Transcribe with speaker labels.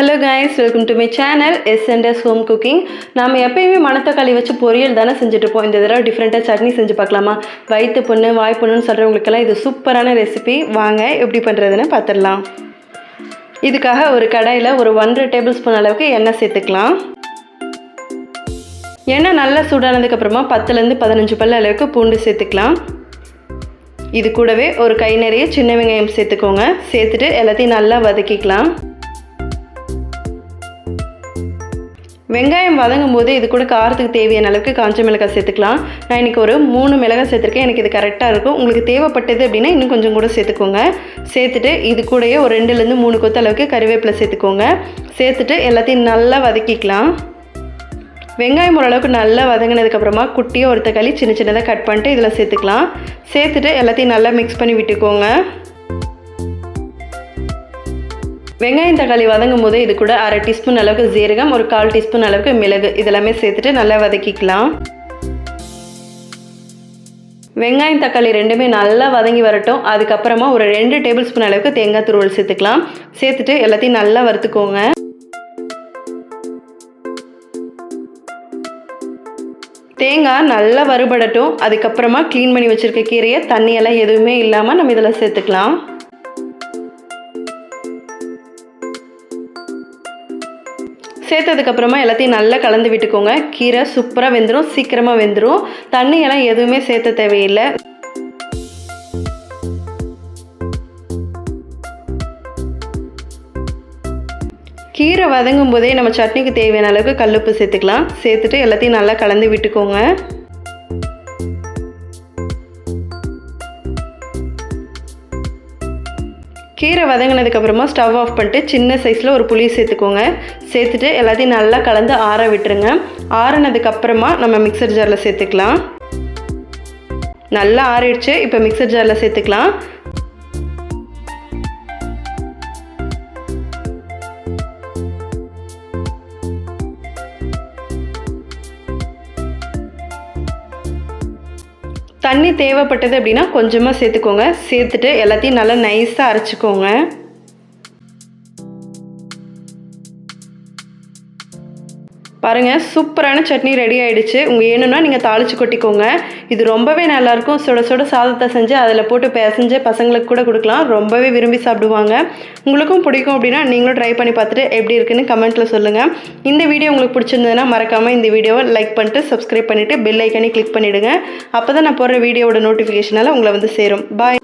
Speaker 1: Hello guys welcome to my channel S and S home cooking நாம் எப்பயுமே மணத்தக்காளி வச்சு பொரியல் தானே செஞ்சுட்ருப்போம் இந்த தடவை டிஃப்ரெண்ட்டாக சட்னி செஞ்சு பார்க்கலாமா? வயிற்று பொண்ணு வாய் பொண்ணுன்னு சொல்கிறவங்களுக்கெல்லாம் இது சூப்பரான ரெசிபி வாங்க எப்படி பண்ணுறதுன்னு பார்த்துடலாம். இதுக்காக ஒரு கடாயில் ஒரு ஒன்றரை டேபிள் ஸ்பூன் அளவுக்கு எண்ணெய் சேர்த்துக்கலாம். எண்ணெய் நல்லா சூடானதுக்கப்புறமா பத்துலேருந்து பதினஞ்சு பல்ல அளவுக்கு பூண்டு சேர்த்துக்கலாம். இது கூடவே ஒரு கை நிறைய சின்ன வெங்காயம் சேர்த்துக்கோங்க. சேர்த்துட்டு எல்லாத்தையும் நல்லா வதக்கிக்கலாம். வெங்காயம் வதங்கும் போது இது கூட காரத்துக்கு தேவையான அளவுக்கு காஞ்ச மிளகாய் சேர்த்துக்கலாம். நான் இன்றைக்கி ஒரு மூணு மிளகாய் சேர்த்துருக்கேன். எனக்கு இது கரெக்டாக இருக்கும். உங்களுக்கு தேவைப்பட்டது அப்படின்னா இன்னும் கொஞ்சம் கூட சேர்த்துக்கோங்க. சேர்த்துட்டு இது கூடயே ஒரு ரெண்டுலேருந்து மூணு கொத்து அளவுக்கு கறிவேப்பிலை சேர்த்துக்கோங்க. சேர்த்துட்டு எல்லாத்தையும் நல்லா வதக்கிக்கலாம். வெங்காயம் ஓரளவுக்கு நல்லா வதங்கினதுக்கப்புறமா குட்டியாக ஒரு தக்காளி சின்ன சின்னதாக கட் பண்ணிட்டு இதில் சேர்த்துக்கலாம். சேர்த்துட்டு எல்லாத்தையும் நல்லா மிக்ஸ் பண்ணி விட்டுக்கோங்க. வெங்காயம் தக்காளி வதங்கும் போது இது கூட அரை டீஸ்பூன் அளவுக்கு ஜீரகம் ஒரு கால் டீஸ்பூன் அளவுக்கு மிளகு. இதெல்லாமே சேர்த்துட்டு நல்லா வதக்கிக்கலாம். வெங்காயம் தக்காளி ரெண்டுமே நல்லா வதங்கி வரட்டும். அதுக்கப்புறமா ஒரு ரெண்டு டேபிள் ஸ்பூன் அளவுக்கு தேங்காய் துருவல் சேர்த்துக்கலாம். சேர்த்துட்டு எல்லாத்தையும் நல்லா வறுத்துக்கோங்க. தேங்காய் நல்லா வறுபடட்டும். அதுக்கப்புறமா க்ளீன் பண்ணி வச்சுருக்க கீரையை தண்ணியெல்லாம் எதுவுமே இல்லாமல் நம்ம இதில் சேர்த்துக்கலாம். சேர்த்ததுக்கப்புறமா எல்லாத்தையும் நல்லா கலந்து விட்டுக்கோங்க. கீரை சூப்பராக வெந்துடும் சீக்கிரமாக வெந்துடும் தண்ணியெல்லாம் எதுவுமே சேர்த்த தேவையில்லை. கீரை வதங்கும் போதே நம்ம சட்னிக்கு தேவையான அளவுக்கு கல்லுப்பு சேர்த்துக்கலாம். சேர்த்துட்டு எல்லாத்தையும் நல்லா கலந்து விட்டுக்கோங்க. கீரை வதங்கினதுக்கப்புறமா ஸ்டவ் ஆஃப் பண்ணிட்டு சின்ன சைஸில் ஒரு புளி சேர்த்துக்கோங்க. சேர்த்துட்டு எல்லாத்தையும் நல்லா கலந்து ஆற விட்டுருங்க. ஆறினதுக்கப்புறமா நம்ம மிக்சர் ஜாரில் சேர்த்துக்கலாம். நல்லா ஆறிடுச்சு இப்போ மிக்சர் ஜாரில் சேர்த்துக்கலாம். தண்ணி தேவைப்பட்டது அப்படின்னா கொஞ்சமாக சேர்த்துக்கோங்க. சேர்த்துட்டு எல்லாத்தையும் நல்லா நைஸாக அரைச்சிக்கோங்க. பாருங்கள் சூப்பரான சட்னி ரெடி ஆகிடுச்சு உங்கள் வேணும்னா நீங்கள் தாளித்து கொட்டிக்கோங்க. இது ரொம்பவே நல்லாயிருக்கும். சுட சுட சாதத்தை செஞ்சு அதில் போட்டு பிசைஞ்சு பசங்களுக்கு கூட கொடுக்கலாம். ரொம்பவே விரும்பி சாப்பிடுவாங்க. உங்களுக்கும் பிடிக்கும் அப்படின்னா நீங்களும் ட்ரை பண்ணி பார்த்துட்டு எப்படி இருக்குன்னு கமெண்ட்டில் சொல்லுங்கள் இந்த வீடியோ உங்களுக்கு பிடிச்சிருந்ததுன்னா மறக்காமல் இந்த வீடியோவை லைக் பண்ணிட்டு சப்ஸ்கிரைப் பண்ணிவிட்டு பெல் ஐக்கனே கிளிக் பண்ணிவிடுங்க அப்போ தான் நான் போடுற வீடியோவோட நோட்டிஃபிகேஷனால் உங்களை வந்து சேரும். பாய்